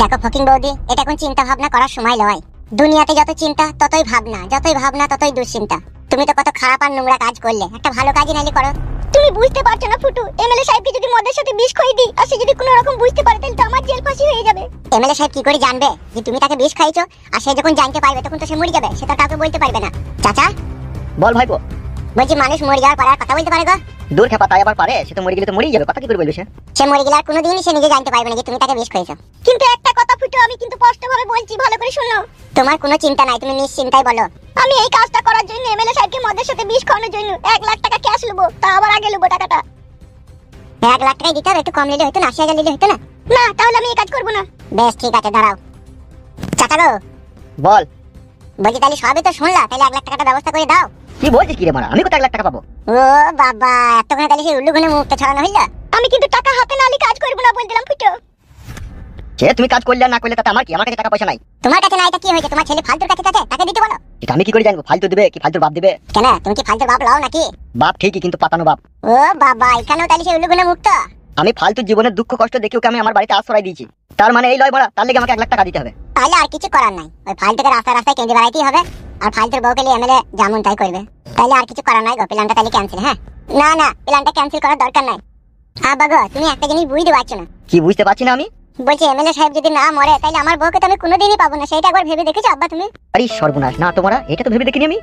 দেখো ফকিং বৌদি এটা কোন চিন্তা ভাবনা করার সময় নয় দুনিয়াতে যত চিন্তা ততই ভাবনা যতই ভাবনা ততই দুশ্চিন্তা। তুমি তো কত খারাপ আর নোংরা কাজ করলে একটা ভালো কাজই নাইলে করো। তুমি বুঝতে পারছ না ফুটু এমএলএ সাহেবকে যদি মদের সাথে বিষ খাই দিই আর সে যদি কোনো রকম বুঝতে পারে তাহলে তো আমার জেল ফাঁসি হয়ে যাবে। এমএলএ সাহেব কি করে জানবে যে তুমি তাকে বিষ খাইছো আর সে যখন জানতে পারবে তখন তো সে মরে যাবে সেটা কাউকে বলতে পারবে না। চাচা? বল ভাইপো। বলছি মানুষ মরে যাওয়ার পর আর কথা বলতে পারে গো। দূর খেপা তাই আবার পারে? সে তো মরে গেলে তো মরেই যাবে। কথা কি করে বলবে সে? সে মরে গেলে আর কোনোদিনই সে নিজে জানতে পারবে না যে তুমি তাকে বিষ খাইছো কিন্তু একটা কথা ফুটু আমি কিন্তু স্পষ্ট ভাবে বলছি ভালো করে শোনো। তোমার কোনো চিন্তা নাই তুমি নিশ্চিন্তাই বলো। আমি এই কাজটা করার জন্য এমএলএ সাহেবকে মদের সাথে বিষ খাওয়ানোর জন্য এক লাখ টাকা ক্যাশ নেব তা আবার আগে নেব টাকাটা। এক লাখ টাকাই দিতে হবে একটু কম নিলে হতো না আশি হাজার নিলে হতো না। না তাহলে আমি এই কাজ করব না। বেশ ঠিক আছে দাঁড়াও। চাচা গো বল। বলছি তাহলে সবই তো শুনলা তাহলে এক লাখ টাকাটা ব্যবস্থা করে দাও। কি বলছিস কি রে মারা? আমি এক লাখ টাকা পাবো? ও বাবা এতক্ষণে তাহলে সেই উল্লু গুনে মুখটা ছড়ানো হইল? আমি কিন্তু টাকা হাতে না নিয়ে কাজ করব না বলে দিলাম ফুটু। সে তুমি কাজ করলে না করলে তাতে আমার কি? আমার কাছে টাকা পয়সা নাই। তোমার কাছে নাই তো কি হয়েছে? তোমার ছেলে ফালতুর কাছে আছে তাকে দিতে বলো। এটা আমি কি করে জানব? ফালতু দিবে কি? ফালতু বাপ দিবে? কেন? তুমি কি ফালতুর বাপ লাও নাকি? বাপ ঠিকই কিন্তু পাতানো বাপ। ও বাবা এখানেও তাহলে সেই উল্লু গুনে মুক্ত আমি ফালতু জীবনের দুঃখ কষ্ট দেখে ওকে আমি আমার বাড়িতে আশ্রয় দিয়েছি। তার মানে এই লয় বড়া তার লেগে আমাকে এক লাখ টাকা দিতে হবে। তাহলে আর কিছু করার নাই। ওই ফালতুকে রাস্তায় রাস্তায় কেঁদে বেড়াইতেই হবে আর ফালতুর বউকে নিয়ে এমএলএ যেমন তাই করবে। তাহলে আর কিছু করার নাই গো প্ল্যানটা তাহলে ক্যান্সেল হ্যাঁ? না না প্ল্যানটা ক্যান্সেল করার দরকার নাই। আব্বা গো তুমি একটা জিনিস বুঝতে পারছ না। কি বুঝতে পারছি না আমি? বলছি এমএলএ সাহেব যদি না মরে তাহলে আমার বউকে তো আমি কোনোদিনই পাবো না। সেটা একবার ভেবে দেখেছ আব্বা তুমি? আরে সর্বনাশ না তোমরা এটা তো ভেবে দেখিনি আমি?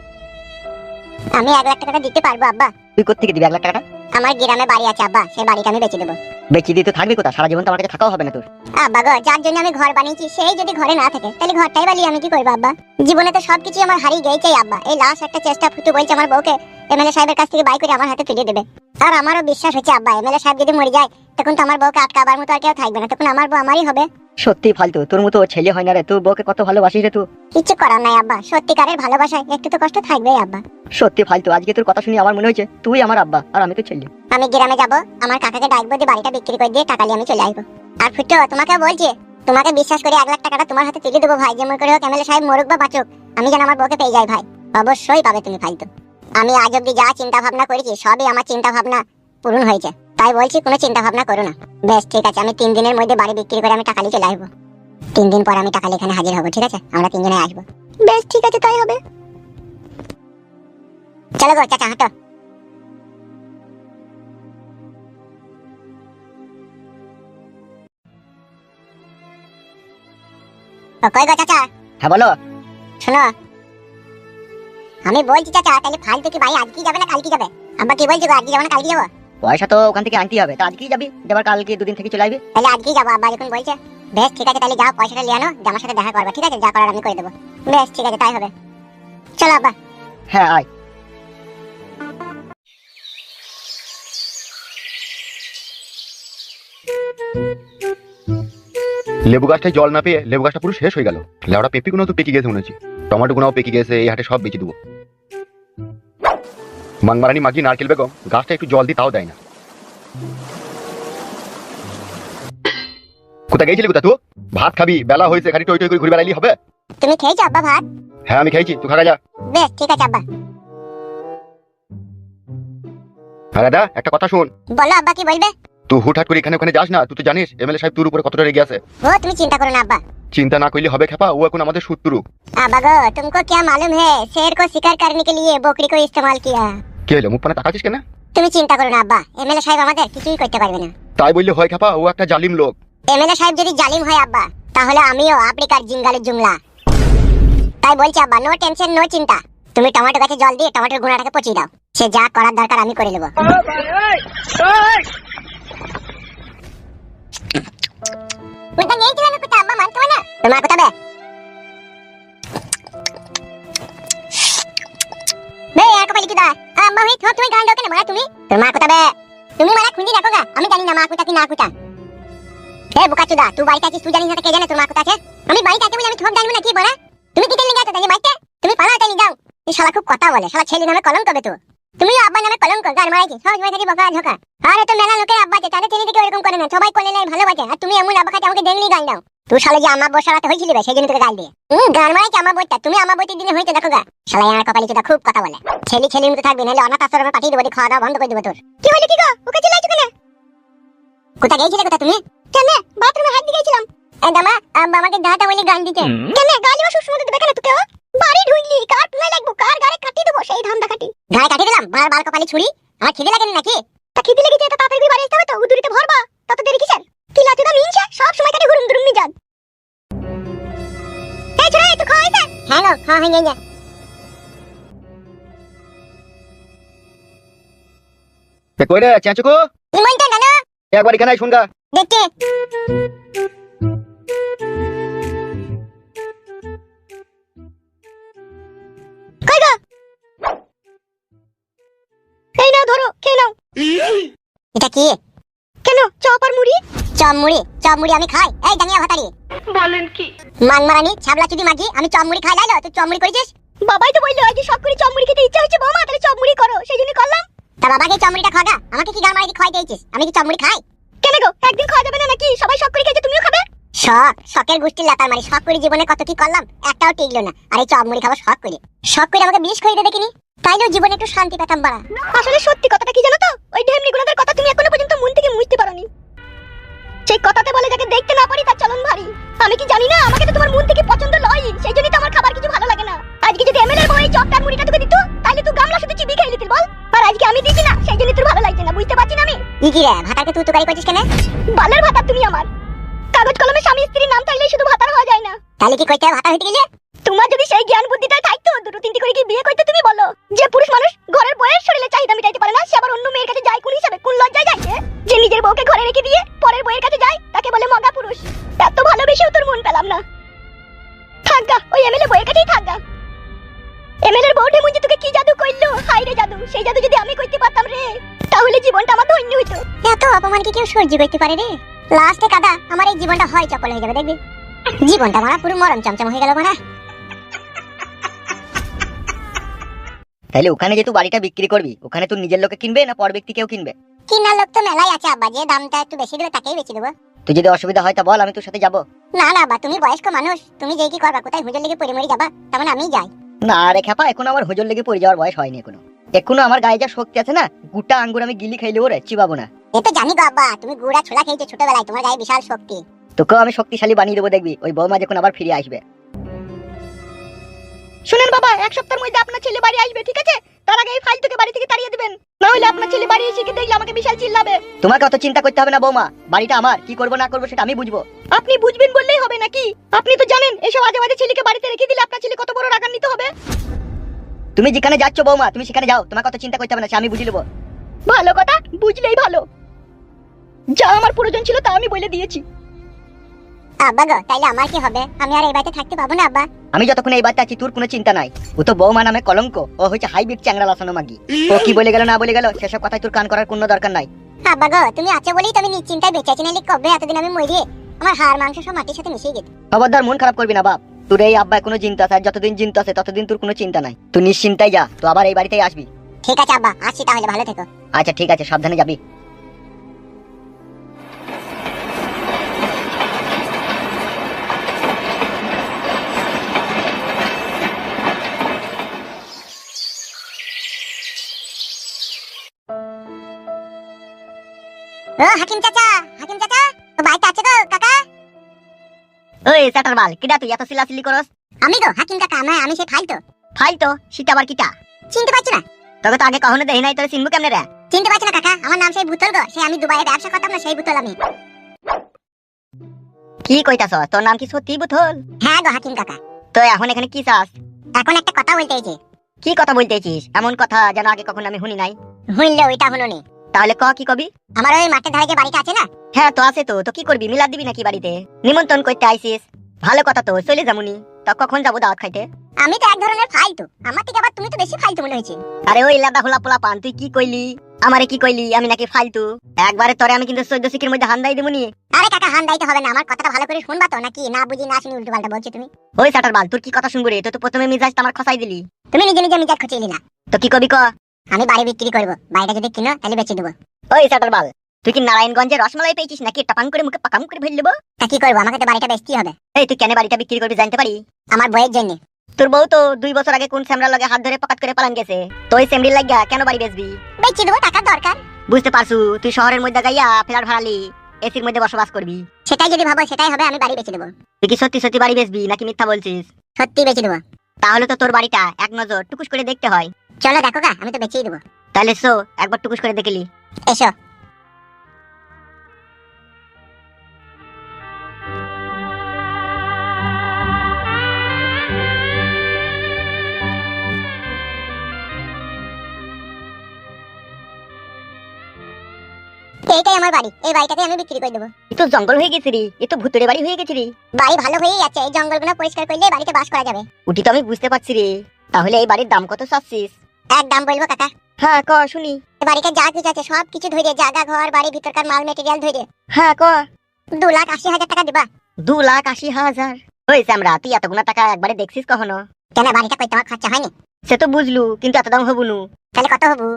আমি এক লাখ টাকা দিতে পারব আব্বা। তুই কোথেকে দিবি এক লাখ টাকাটা? আমার গ্রামে বাড়ি আছে আব্বা। সেই বাড়িটা আমি বেচে দেবো। বেচি দিয়ে তো থাকবি কোথা সারা জীবন তো আমার কাছে থাকাও হবে না তোর। আব্বা গো যার জন্য আমি ঘর বানিয়েছি সেই যদি ঘরে না থাকে তাহলে ঘরটাই বানিয়ে আমি কি করব আব্বা? জীবনে তো সবকিছু আমার হারিয়ে গেছে আব্বা। এই লাস্ট একটা চেষ্টা ফুটু বলছে আমার বউকে এমএলএ সাহেবের কাছ থেকে বাই করে আমার হাতে তুলে দেবে। আর আমারও বিশ্বাস হচ্ছে আব্বা এমএলএ সাহেব যদি মরে যায় তখন তো আমার বউকে আটকাবার মতো আর কেউ থাকবে না তখন আমার বউ আমারই হবে। সত্যি ফালতু তোর মতো ছেলে হয় না রে তুই বউকে কত ভালোবাসিস রে তুই? কিচ্ছু করার নাই আব্বা সত্যিকারের ভালোবাসায় একটু তো কষ্ট থাকবেই আব্বা। সত্যি ফালতু আজকে তোর কথা শুনে আমার মনে হয়েছে তুই আমার আব্বা আর আমি তো ছেলে। আমি গ্রামে যাব আমার কাকাকে ডাকবো দিয়ে বাড়িটা বিক্রি করে দিয়ে টাকা নিয়ে আমি চলে আসব। আর ফুটো তোমাকে বলছি তোমাকে বিশ্বাস করে এক লাখ টাকাটা তোমার হাতে তুলে দেবো ভাই যেমন করে হোক এমএলএ সাহেব মরুক বা বাঁচুক আমি যেন আমার বউকে পেয়ে যাই ভাই। অবশ্যই পাবে তুমি ফালতু। আমি আজ অব্দি যা চিন্তা ভাবনা করেছি সবই আমার চিন্তা ভাবনা পূরণ হয়েছে। তাই বলছি কোনো চিন্তা ভাবনা করো না। বেশ ঠিক আছে আমি তিন দিনের মধ্যে বাড়ি বিক্রি করে আমি টাকা নিয়ে চলে আসব। তিন দিন পর আমি টাকা নিয়ে এখানে হাজির হব ঠিক আছে? আমরা তিনজনে আসব। বেশ ঠিক আছে তাই হবে। চলো গো চাচা হাঁটো। কই গো চাচা? হ্যাঁ বলো। শোনো। আমি বলছি চাচা তাহলে ফালতু কি ভাই আজকে যাবে না কালকে যাবে? আব্বা কি বলছো আজকে যাব না কালকে যাব? পয়সা তো ওখান থেকে আনতেই হবে। তা আজকেই যাবি? এবার কালকে দুদিন থেকে চলে আসবি? তাহলে আজকেই যাব আব্বা যখন বলছে বেশ ঠিক আছে তাহলে যাও পয়সাটা নিয়ে আনো আমার সাথে দেখা করবে ঠিক আছে? যা করার আমি করে দেবো। বেশ ঠিক আছে তাই হবে। চলো আব্বা। হ্যাঁ আয়। লেবু গাছটায় জল না পেয়ে লেবু গাছটা পুরো শেষ হয়ে গেল। লেবুটা পেঁপে গুলো তো পেকে গেছে মনে হচ্ছে। টমেটো গুনাও পেকে গেছে এই হাটে সব বেঁচে দেবো। মাংমারানি মাগি নারকেল বেগম গাছটা একটু জল দিই তাও দেয় না কোথা গেছিলি কোথা তুই ভাত খাবি বেলা হয়েছে খালি টই টই করে ঘুরে বেড়াইলি হবে তুমি খেয়েছো আব্বা ভাত হ্যাঁ আমি খাইছি তুই খাগা যা বেশ ঠিক আছে আব্বা হ্যাঁ দাদা একটা কথা শোন বলো আব্বা কি বলবে তুই হুটহাট করে এখানে ওখানে যাস না তুই তো জানিস এমএলএ সাহেব তোর উপরে কতটা রেগে আছে ও তুমি চিন্তা করো না আব্বা চিন্তা না করলে হবে খেপা ও এখন আমাদের শত্রু आबा गो तुमको क्या मालूम है शेर को शिकार करने के लिए बकरी को इस्तेमाल किया কে হলো? মুখ পানে তাকাচ্ছিস কেন? তুমি চিন্তা করো না আব্বা। এমএলএ সাহেব আমাদের কিছুই করতে পারবে না। তাই বললে হয় খেপা ও একটা জালিম লোক। এমএলএ সাহেব যদি জালিম হয় আব্বা তাহলে আমিও আফ্রিকার জিঙ্গালের জুমলা। তাই বলছি আব্বা নো টেনশন নো চিন্তা। তুমি টমেটো গাছে জল দিয়ে টমেটোর গুঁড়াটাকে পচিয়ে দাও। সে যা করার দরকার আমি করে নেব। কোথা গিয়েছিলে না আব্বা? মানতে না? তোমার কোথা তুমি? তোর মা কোথা বে। তুমি মারা খুঁজি দেখো গা। আমি জানি না মা কোথা কি, না কোথা। এ বোকা চুদা, তুই বাড়িতে আছিস, তুই জানিস না কে জানে তোর মা আছে? আমি বাড়িতে আছি বলে আমি তোমাকে জানব না, কি বলা? তুমি কি জানি গেছো তাই বাড়িতে? তুমি পালাও তাই যাও। এই শালা খুব কথা বলে, শালা ছেলে নামে কলঙ্ক বে তো। তুমি আব্বা নামে কলঙ্ক গান মারাইছি সব সময় থাকি বকা ঝোকা। আরে তো মেলা লোকের আব্বা আছে তাদের ছেলে থেকে এরকম করে না সবাই কোলে নাই ভালোবাসে। আর তুমি এমন আব্বা খাতে আমাকে দেখলি গান দাও। তুই শালা যে আমার বসে রাতে হয়েছিল সেই জন্য তোকে গাল দিয়ে। হুম গান মারাইছি আমার বইটা তুমি আমার বইটির দিনে হইতে দেখো গা। শালা আমার কপালি চুদা খুব কথা বলে। ছেলে ছেলে মতো থাকবি নাহলে অনাথ আশ্রমে পাঠিয়ে দেবো খাওয়া দাওয়া বন্ধ করে দেবো তোর। কি বলি কি গো? ওকে চলে আইছো কেন? কোথা গেছিলে কোথা তুমি? কেন বাথরুমে হাত দিয়ে গেছিলাম এই দামা আব্বা আমাকে দাঁড়াতে বলে গান দিতে। কেন গালি বা সুসমুদ্র দেবে কেন তোকে? বাড়ি ঢুকলি কার পুনাই লাগবো? কার গাড়ি কাটি দেবো সেই ধান্দা কাটি? গায়ে কাটি দিলাম বার বার কপালে ছুরি। আমার খিদে লাগে নাকি? তা খিদে লেগেছে তো তাড়াতাড়ি বাড়ি আসতে হবে তো উদুরিতে ভরবা তত দেরি কিসের কি লাচুদা মিনছে সব সময় কাটে ঘুরুম দুরুম মিজান। এই ছোড়া এই তো খাওয়াই যা হ্যাঁ হ্যাঁ হয়ে এ কই রে চেঁচুকু? নিমন্ত্রণ জানো একবার এখানে শুনগা। দেখতে। খেয়ে নাও এটা কি? কেন? চপ আর মুড়ি? চপ মুড়ি চপ মুড়ি আমি খাই। এই ডাঙ্গিয়া ভাতারি। বলেন কি? মানমারানি ছাবলা চুদি মাগি আমি চপ মুড়ি খাই লাইলো? তুই চপ মুড়ি করেছিস? বাবাই তো বলল আজ সব করে চপ মুড়ি খেতে ইচ্ছা হচ্ছে বৌমা তাহলে চপ মুড়ি করো। সেই জন্য করলাম। তা বাবাকে চপ মুড়িটা খাগা আমাকে কি মারি খাই দিয়েছিস আমি কি চপ মুড়ি খাই? কেন গো? একদিন খাওয়া যাবে না নাকি? সবাই করে খেয়েছে তুমিও খাবে? শখ শখের গোষ্ঠীর লাতার মারি। শখ করে জীবনে কত কি করলাম একটাও টিকলো না। আর এই চপ মুড়ি খাব শখ করে। শখ করে আমাকে বিষ খাইয়ে দেখিনি? তাইলেও জীবনে একটু শান্তি পেতাম বাড়া। আসলে সত্যি কথাটা কি জানো তো? ওই ঢেমনি গুণাদের কথা তুমি এখনও পর্যন্ত মন থেকে মুছতে পারোনি। সেই কথাতে বলে যাকে দেখতে না পারি তার চলন ভারী। আমি কি জানি না আমাকে তো তোমার মন থেকে পছন্দ নয় সেই জন্যই তো আমার খাবার কিছু ভালো লাগে না। আজকে যদি এমএলএর বউ এই চপটার মুড়িটা তোকে দিত তাহলে তুই গামলা শুধু চিবি খেয়ে নিতিস বল। আর আজকে আমি দিচ্ছি না সেই জন্য তোর ভালো লাগছে না বুঝতে পারছি না আমি। ই কি রে ভাতারকে তুই তুকারি করছিস কেন? বালের ভাতা তুমি আমার। কাগজ কলমে স্বামী স্ত্রীর নাম থাকলেই শুধু ভাতার হওয়া যায় না। তাহলে কি কইতে ভাতা হইতে গেলে? তোমার যদি সেই জ্ঞান বুদ্ধিটা থাকতো দুটো তিনটি করে কি বিয়ে করতে তুমি বলো? যে পুরুষ মানুষ ঘরের বউয়ের শরীরে চাহিদা মিটাইতে পারে না, সে আবার অন্য মেয়ের কাছে যায় কোন হিসাবে, কোন লজ্জায় যায় যে নিজের বউকে ঘরে রেখে দিয়ে পরের বউয়ের কাছে যায়, তাকে বলে মগা পুরুষ। এত ভালোবেসেও তোর মন পেলাম না। থাকগা ওই এমএলএ বউয়ের কাছেই থাকগা এমএলএর বউটে মুঞ্জি তোকে কি জাদু করল? হাই রে জাদু, সেই জাদু যদি আমি করতে পারতাম রে, তাহলে জীবনটা আমার ধন্য হইতো। এত অপমান কি কেউ সহ্য করতে পারে রে? লাস্টে কাদা, আমার এই জীবনটা হয় চপল হয়ে যাবে, দেখবি? জীবনটা মারা পুরো মরণ চমচম হয়ে গেল মারা তাহলে ওখানে যে তুই বাড়িটা বিক্রি করবি ওখানে তুই নিজের লোকে কিনবে না পর ব্যক্তি কেউ কিনবে? কিনার লোক তো মেলাই আছে আব্বা। যে দামটা একটু বেশি দেবে তাকেই বেশি দেবো। তুই যদি অসুবিধা হয় তা বল আমি তোর সাথে যাব। না না আব্বা তুমি বয়স্ক মানুষ। তুমি যেই কি করবা কোথায় হুজুর লেগে পড়ে মরে যাবা তেমন আমি যাই। না রে খেপা এখনও আমার হোজল লেগে পড়ে যাওয়ার বয়স হয়নি এখনও। এখনও আমার গায়ে যা শক্তি আছে না গুটা আঙ্গুর আমি গিলি খাইলেও রে চিবাবো না। এ তো জানি গো আব্বা তুমি গুড়া ছোলা খেয়েছো ছোটবেলায় তোমার গায়ে বিশাল শক্তি। তোকেও আমি শক্তিশালী বানিয়ে দেবো দেখবি ওই বৌমা যখন আবার ফিরে আসবে। শুনেন বাবা এক সপ্তাহের মধ্যে আপনার ছেলে বাড়ি আসবে ঠিক আছে? তার আগে এই ফাইলটাকে বাড়ি থেকে তাড়িয়ে দিবেন। না হলে আপনার ছেলে বাড়ি এসে কি দেখলে আমাকে বিশাল চিল্লাবে। তোমাকে অত চিন্তা করতে হবে না বৌমা। বাড়িটা আমার। কি করব না করব সেটা আমি বুঝব। আপনি বুঝবেন বললেই হবে নাকি? আপনি তো জানেন এসব আজে বাজে ছেলেকে বাড়িতে রেখে দিলে আপনার ছেলে কত বড় রাগান্বিত হবে। তুমি যেখানে যাচ্ছ বৌমা তুমি সেখানে যাও। তোমাকে অত চিন্তা করতে হবে না সে আমি বুঝে নেব। ভালো কথা বুঝলেই ভালো। যা আমার প্রয়োজন ছিল তা আমি বলে দিয়েছি। আব্বা গো তাইলে আমার কি হবে? আমি আর এই বাড়িতে থাকতে পাবো না আব্বা? আমি যতক্ষণ এই বাচ্চা আছি তোর কোনো চিন্তা নাই। ও তো বৌমা নামে কলঙ্ক ও হচ্ছে হাইব্রিড চ্যাংরা লাসানো মাগি। ও কি বলে গেল না বলে গেল সেসব কথাই তোর কান করার কোনো দরকার নাই। আব্বা গো তুমি আছো বলেই তো আমি নিশ্চিন্তায় বেঁচে আছি নাহলে কবে এতদিন আমি মরে আমার হাড় মাংস সব মাটির সাথে মিশিয়ে গেছে খবরদার মন খারাপ করবি না বাপ। তোর এই আব্বায় কোনো চিন্তা আছে যতদিন চিন্তা আছে ততদিন তোর কোনো চিন্তা নাই। তুই নিশ্চিন্তাই যা তো আবার এই বাড়িতেই আসবি। ঠিক আছে আব্বা আসছি তাহলে ভালো থেকো। আচ্ছা ঠিক আছে সাবধানে যাবি। ও হাকিম চাচা হাকিম চাচা বাড়িতে আছে গো কাকা? ওই স্যাটার বাল কিডা তুই এত সিলাসিলি করস? আমি গো হাকিম কাকা আমি আমি সেই ফাইল তো ফাইল তো সেটা আবার কিটা? চিনতে পারছি না? তোকে তো আগে কখনো দেখি নাই তোর চিনবো কেমনে রে? চিনতে পারছি না কাকা? আমার নাম সেই বুতল গো সেই আমি দুবাইয়ে ব্যবসা করতাম না সেই বুতল আমি। কি কইতাছ তোর নাম কি সত্যি বুথল হ্যাঁ গো হাকিম কাকা। তো এখন এখানে কি চাস? এখন একটা কথা বলতে কি কথা বলতেছিস এমন কথা যেন আগে কখনো আমি শুনি নাই। হইলে ওইটা হলো নি তাহলে ক কি কবি? আমার ওই মাঠের ধারে যে বাড়িটা আছে না? হ্যাঁ তো আছে তো। তো কি করবি? মিলাদ দিবি নাকি বাড়িতে? নিমন্ত্রণ করতে আইসিস। ভালো কথা তো চলে যামুনি। তো কখন যাব দাওয়াত খাইতে? আমি তো এক ধরনের ফালতু। আমার থেকে আবার তুমি তো বেশি ফালতু মনে হয়েছে। আরে ওই লাদা হোলা পোলা পান তুই কি কইলি? আমারে কি কইলি? আমি নাকি ফালতু। একবারে তোরে আমি কিন্তু চোদ্দ শিখের মধ্যে হান্দাই দেবনি আরে কাকা হান দাইতে হবে না। আমার কথাটা ভালো করে শুনবা তো নাকি না বুঝি না শুনি উল্টো পাল্টা বলছো তুমি? ওই সাটার বাল তোর কি কথা শুনব রে? তো তো প্রথমে মিজাজ আমার খসাই দিলি। তুমি নিজে নিজে মিজাজ খুঁচিয়ে না তো কি কবি ক? আমি বাড়ি বিক্রি করব বাড়িটা যদি কিনো তাহলে বেচে দেবো। ওই সাটার বাল তুই কি নারায়ণগঞ্জে রসমালাই পেয়েছিস নাকি টাপাং করে মুখে পাকাম করে ফেল দেবো? তা কি করব? আমাকে তো বাড়িটা বেচতেই হবে। এই তুই কেন বাড়িটা বিক্রি করবি জানতে পারি? আমার বইয়ের জন্য। তোর বউ তো দুই বছর আগে কোন স্যামরার লগে হাত ধরে পকাত করে পালান গেছে? তো ওই স্যামরির লাগিয়া কেন বাড়ি বেচবি? বেচে দেবো টাকার দরকার। বুঝতে পারছু তুই শহরের মধ্যে গাইয়া ফেরার ভাড়ালি এসির মধ্যে বসবাস করবি। সেটাই যদি ভাবো সেটাই হবে আমি বাড়ি বেচে দেবো। তুই কি সত্যি সত্যি বাড়ি বেচবি নাকি মিথ্যা বলছিস? সত্যি বেচে দেবো। তাহলে তো তোর বাড়িটা এক নজর টুকুস করে দেখতে হয়। চলো দেখো গা আমি তো বেচেই দেবো। তাহলে সো একবার টুকুস করে দেখলি এসো। এইটাই আমার বাড়ি এই বাড়িটাকে আমি বিক্রি করে দেবো। এ তো জঙ্গল হয়ে গেছে রে এ তো ভুতুরে বাড়ি হয়ে গেছে রে। বাড়ি ভালো হয়েই যাচ্ছে এই জঙ্গলগুলো পরিষ্কার করলে বাড়িতে বাস করা যাবে। উটি তো আমি বুঝতে পারছি রে। তাহলে এই বাড়ির দাম কত চাচ্ছিস? এক দাম বলব কাকা? হ্যাঁ ক শুনি। বাড়িতে যা কিছু আছে সব কিছু ধরে জায়গা ঘর বাড়ি ভিতরকার মাল মেটেরিয়াল ধরে হ্যাঁ ক। দু লাখ আশি হাজার টাকা দিবা। দু লাখ আশি হাজার। হয়েছে আমরা তুই এতগুলো টাকা একবারে দেখছিস কখনো? কেন বাড়িটা কই তোমার খরচা হয়নি? সে তো বুঝলু কিন্তু এত দাম হবুনু তাহলে কত হবু?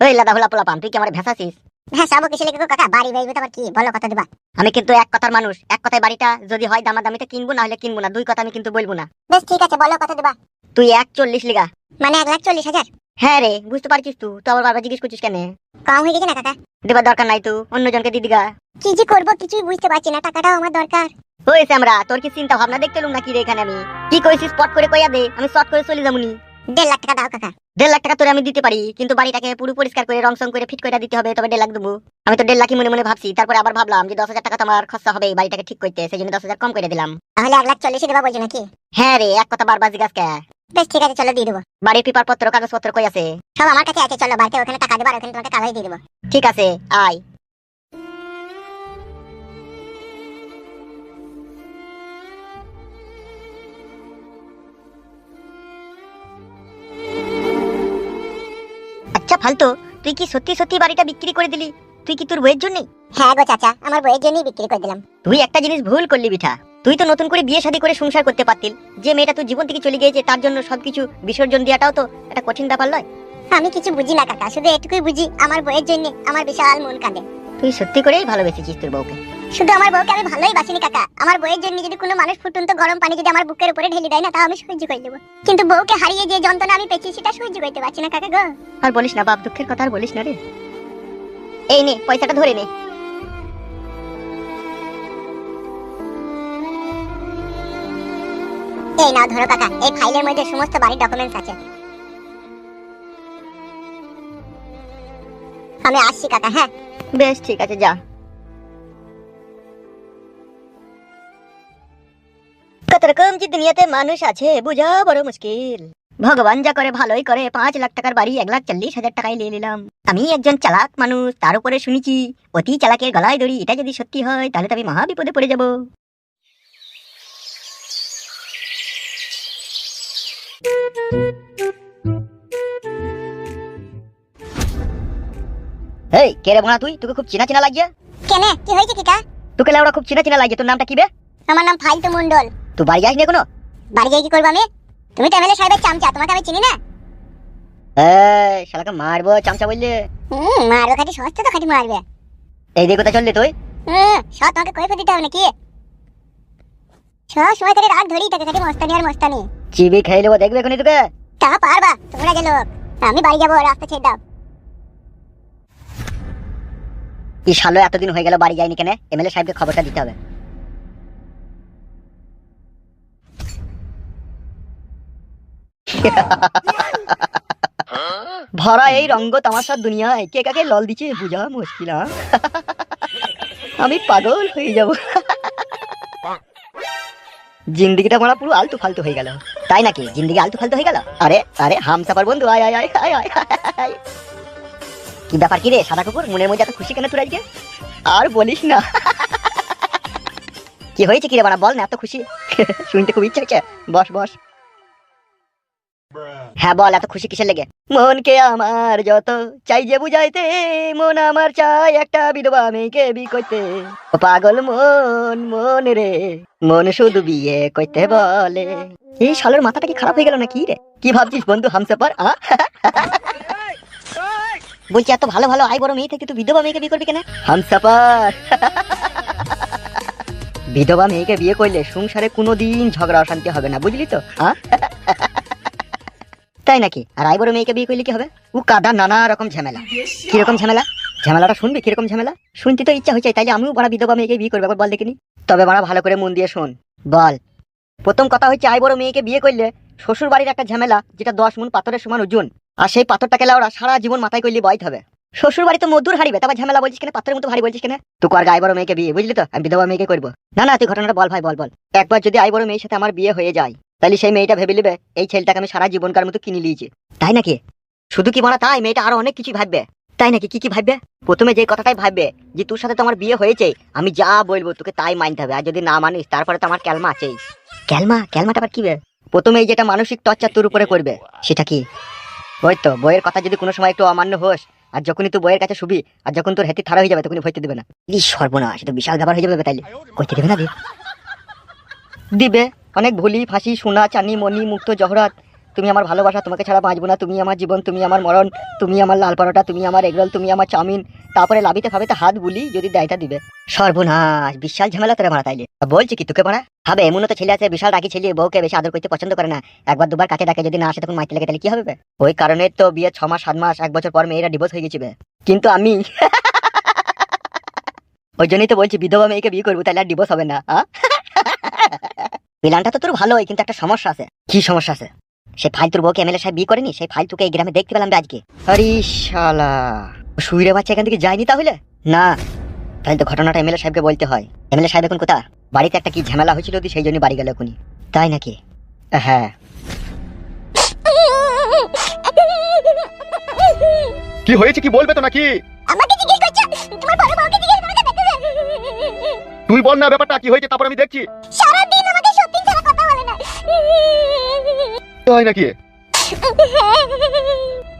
ওই লাদা হোলা পোলা পান তুই কি আমার ভেসাছিস? হ্যাঁ সব কিসে লিখব কাকা। বাড়ি বেচবো তো আবার কি? বলো কত দিবা? আমি কিন্তু এক কথার মানুষ। এক কথায় বাড়িটা যদি হয় দামা দামিতে কিনবো না হলে কিনবো না। দুই কথা আমি কিন্তু বলব না। বেশ ঠিক আছে বলো কত দিবা? তুই এক চল্লিশ লিগা। মানে এক লাখ চল্লিশ হাজার? হ্যাঁ রে বুঝতে পারছিস তুই তো আবার বারবার জিজ্ঞেস করছিস কেন? কম হয়ে গেছে না কাকা? দেবার দরকার নাই তো অন্যজনকে দিদিগা কি যে করব কিছুই বুঝতে পারছি না টাকাটাও আমার দরকার। হয়েছে আমরা তোর কি চিন্তা ভাবনা দেখতে লুম নাকি রে এখানে আমি? কি কইছিস স্পট করে কইয়া দে আমি শর্ট করে চলে যাবনি দেড় লাখ টাকা দাও কাকা। দেড় লাখ টাকা তোরে আমি দিতে পারি কিন্তু বাড়িটাকে পুরো পরিষ্কার করে রং সং করে ফিট করে দিতে হবে তবে দেড় লাখ দেবো। আমি তো দেড় লাখই মনে মনে ভাবছি তারপরে আবার ভাবলাম যে দশ হাজার টাকা তো আমার খরচা হবে এই বাড়িটাকে ঠিক করতে সেই জন্য দশ হাজার কম করে দিলাম। তাহলে এক লাখ চল্লিশে দেবা বলছো নাকি? হ্যাঁ রে এক কথা বারবার জিজ্ঞাসা বেশ ঠিক আছে চলো দিয়ে দেবো। বাড়ির পেপার পত্র কাগজ পত্র কই আছে? সব আমার কাছে আছে চলো বাড়িতে ওখানে টাকা দেবো আর ওখানে তোমাকে কাগজ দিয়ে দেবো। ঠিক আছে আয়। আচ্ছা ফালতু তুই কি সত্যি সত্যি বাড়িটা বিক্রি করে দিলি? তুই কি তোর বইয়ের জন্যই? হ্যাঁ গো চাচা আমার বইয়ের জন্যই বিক্রি করে দিলাম। তুই একটা জিনিস ভুল করলি বিঠা তুই তো নতুন করে বিয়ে শাদী করে সংসার করতে পারতিল। যে মেয়েটা তোর জীবন থেকে চলে গিয়েছে তার জন্য সবকিছু বিসর্জন দেওয়াটাও তো একটা কঠিন ব্যাপার নয় আমি কিছু বুঝি না কাকা শুধু এটুকুই বুঝি আমার বইয়ের জন্য আমার বিশাল মন কাঁদে। তুই সত্যি করেই ভালোবেসেছিস তোর বউকে। শুধু আমার বউকে আমি ভালোই বাসিনি কাকা। আমার বইয়ের জন্য যদি কোনো মানুষ ফুটন্ত গরম পানি যদি আমার বুকের উপরে ঢেলে দেয় না তাও আমি সহ্য করে দেবো। কিন্তু বউকে হারিয়ে যে যন্ত্রণা আমি পেয়েছি সেটা সহ্য করতে পারছি না কাকা গো। আর বলিস না বাপ দুঃখের কথা আর বলিস না রে। এই নে পয়সাটা ধরে নে। এই নাও ধরো কাকা, এই ফাইলের মধ্যে সমস্ত বাড়ির ডকুমেন্টস আছে। আমি আসছি কাকা হ্যাঁ? বেশ, ঠিক আছে, যা। কত রকম যে দুনিয়াতে মানুষ আছে, বোঝা বড় মুশকিল। ভগবান যা করে, ভালোই করে। পাঁচ লাখ টাকার বাড়ি, এক লাখ চল্লিশ হাজার টাকায় নিয়ে নিলাম। আমি একজন চালাক মানুষ, তার উপরে শুনেছি, অতি চালাকের গলায় দড়ি, এটা যদি সত্যি হয়, তাহলে তো আমি মহা বিপদে পড়ে যাব। এই কে রে বোনা তুই? তোকে খুব চেনা চেনা লাগছে কেনে? কি হয়েছে কিটা তোকে লাউড়া খুব চেনা চেনা লাগছে তোর নামটা কি বে? আমার নাম ফালতু মন্ডল তুই বাড়ি যাস না কোনো বাড়ি গিয়ে কি করব আমি? তুমি তো এমএলএ সাহেবের চামচা তোমাকে আমি চিনি না? এই শালাকে মারবো চামচা বললে। হুম মারবে খাটি সস্তা তো খাটি মারবে। এই দিকে কোথায় চললি তুই। হুম সব তোমাকে কই দিতে হবে নাকি? সব সময় করে রাত ধরেই থাকে খাটি মস্তানি আর মস্তানি। চিবি খেয়ে নেব দেখবে এখনই তোকে? তা পারবা তোমরা যে লোক। আমি বাড়ি যাব রাস্তা ছেড়ে দাও। এই শালো এতদিন হয়ে গেল বাড়ি যায়নি কেন? এমএলএ সাহেবকে খবরটা দিতে হবে। ভরা এই রঙ্গ তামাশার দুনিয়ায় কে কাকে লল দিচ্ছে বুঝা মুশকিল? আমি পাগল হয়ে যাব। জিন্দিগিটা মারা পুরো আলতু ফালতু হয়ে গেল। তাই নাকি? জিন্দিগি আলতু ফালতু হয়ে গেল? আরে আরে হামসাপার বন্ধু, আয় আয় আয় আয় আয় কি ব্যাপার কি রে, সাদা কুকুর? মনের মধ্যে এত খুশি কেন তোর আজকে? আর বলিস না। কি হয়েছে কি রে বানা বল না, এত খুশি। শুনতে খুব ইচ্ছে হচ্ছে। বস বস। হ্যাঁ বল এত খুশি কিসের লেগে? মনকে আমার যত চাই যে বুঝাইতে মন আমার চাই একটা বিধবা মেয়েকে বি করতে। পাগল মন মন রে মন শুধু বিয়ে করতে বলে। এই শালের মাথাটা কি খারাপ হয়ে গেল নাকি রে? কি ভাবছিস বন্ধু হামসাপার আ? বলছি এত ভালো ভালো আই বড় মেয়ে থেকে তুই বিধবা মেয়েকে বিয়ে করবি কেন? হামসাপার বিধবা মেয়েকে বিয়ে করলে সংসারে কোনোদিন ঝগড়া অশান্তি হবে না বুঝলি তো হ্যাঁ তাই নাকি? আর আই বড় মেয়েকে বিয়ে করলে কি হবে? ও কাদা নানা রকম ঝামেলা। কীরকম ঝামেলা? ঝামেলাটা শুনবি? কীরকম ঝামেলা? শুনতে তো ইচ্ছা হচ্ছে তাইলে আমিও বড় বিধবা মেয়েকে বিয়ে করব বল দেখিনি। তবে বড় ভালো করে মন দিয়ে শোন, বল। প্রথম কথা হচ্ছে আই বড় মেয়েকে বিয়ে করলে শ্বশুর বাড়ির একটা ঝামেলা, যেটা দশ মন পাথরের সমান ওজন, আর সেই পাথরটাকে লাউরা সারা জীবন মাথায় করলে বয়ত হবে। শ্বশুর বাড়ি তো মধুর হারিবে, তারপর ঝামেলা বলছিস কেন? পাথরের মতো ভারী বলছিস কেন? তুই কর আই বড় মেয়েকে বিয়ে, বুঝলি তো? আমি বিধবা মেয়েকে করব। না না, তুই ঘটনাটা বল ভাই, বল বল। একবার যদি আই বড় মেয়ের সাথে আমার বিয়ে হয়ে যায় তাহলে সেই মেয়েটা ভেবে নেবে, এই ছেলেটাকে আমি সারা জীবনকার মতো কিনে নিয়েছি। তাই নাকি? শুধু কি মারা তাই? মেয়েটা আরও অনেক কিছু ভাববে। তাই নাকি? কি কি ভাববে? প্রথমে যে কথাটাই ভাববে, যে তোর সাথে তো আমার বিয়ে হয়েছে, আমি যা বলব তোকে তাই মানতে হবে। আর যদি না মানিস, তারপরে তো আমার ক্যালমা আছেই। ক্যালমা? ক্যালমাটা আবার কি? প্রথমে এই যেটা মানসিক টর্চার তোর উপরে করবে, সেটা কি? ওই তো, বইয়ের কথা যদি কোনো সময় একটু অমান্য হোস, আর যখনই তুই বইয়ের কাছে শুবি, আর যখন তোর হেতি থারা হয়ে যাবে, তখনই ভয়তে দিবে না। সর্বনাশ এটা বিশাল ব্যাপার হয়ে যাবে তাইলে। কইতে দিবে না দিবে। অনেক ভুলি, ফাঁসি, সোনা, চানি মণি মুক্ত, জহরাত। তুমি আমার ভালোবাসা, তোমাকে ছাড়া বাঁচবো না। তুমি আমার জীবন, তুমি আমার মরণ, তুমি আমার লাল পরোটা, তুমি আমার এগরোল, তুমি আমার চাউমিন। তারপরে লাভিতে ভাবে হাত বুলি যদি দেয়টা দিবে। সর্বনাশ, বিশাল ঝামেলা তোরা মারা তাইলে। বলছি কি তোকে মারা? হবে এমন তো ছেলে আছে, বিশাল রাখি ছেলে, বউকে বেশি আদর করতে পছন্দ করে না। একবার দুবার কাছে ডাকে যদি না আসে, তখন মাইতে লাগে তাহলে কি হবে ওই কারণে তো বিয়ে ছ মাস, সাত মাস, এক বছর পর মেয়েরা ডিভোর্স হয়ে গেছিবে কিন্তু আমি ওই জন্যই তো বলছি, বিধবা মেয়েকে বিয়ে করব তাহলে আর ডিভোর্স হবে না? প্ল্যানটা তো তোর ভালোই কিন্তু একটা সমস্যা আছে। কি সমস্যা আছে? সেই ফাইলতুর বউকে এমএলএ সাহেব বিয়ে করেনি? সেই ফাইল তোকে এই গ্রামে দেখতে পেলাম আজকে। আরে শালা শুইরে বাচ্চা এখান থেকে যায়নি তাহলে? না তাহলে তো ঘটনাটা এমএলএ সাহেবকে বলতে হয়। এমএলএ সাহেব এখন কোথা বাড়িতে একটা কি ঝামেলা হয়েছিল ওদের সেই জন্য বাড়ি গেল এখনই। তাই নাকি? হ্যাঁ। কি হয়েছে? কি বলবে তো নাকি? আমাকে জিজ্ঞেস করছ? তোমার বড় বউকে জিজ্ঞেস করো দেখো তুই বল না ব্যাপারটা কি হয়েছে? তারপর আমি দেখছি। সারাদিন আমাকে সত্যি ছাড়া কথা বলে না। তাই নাকি?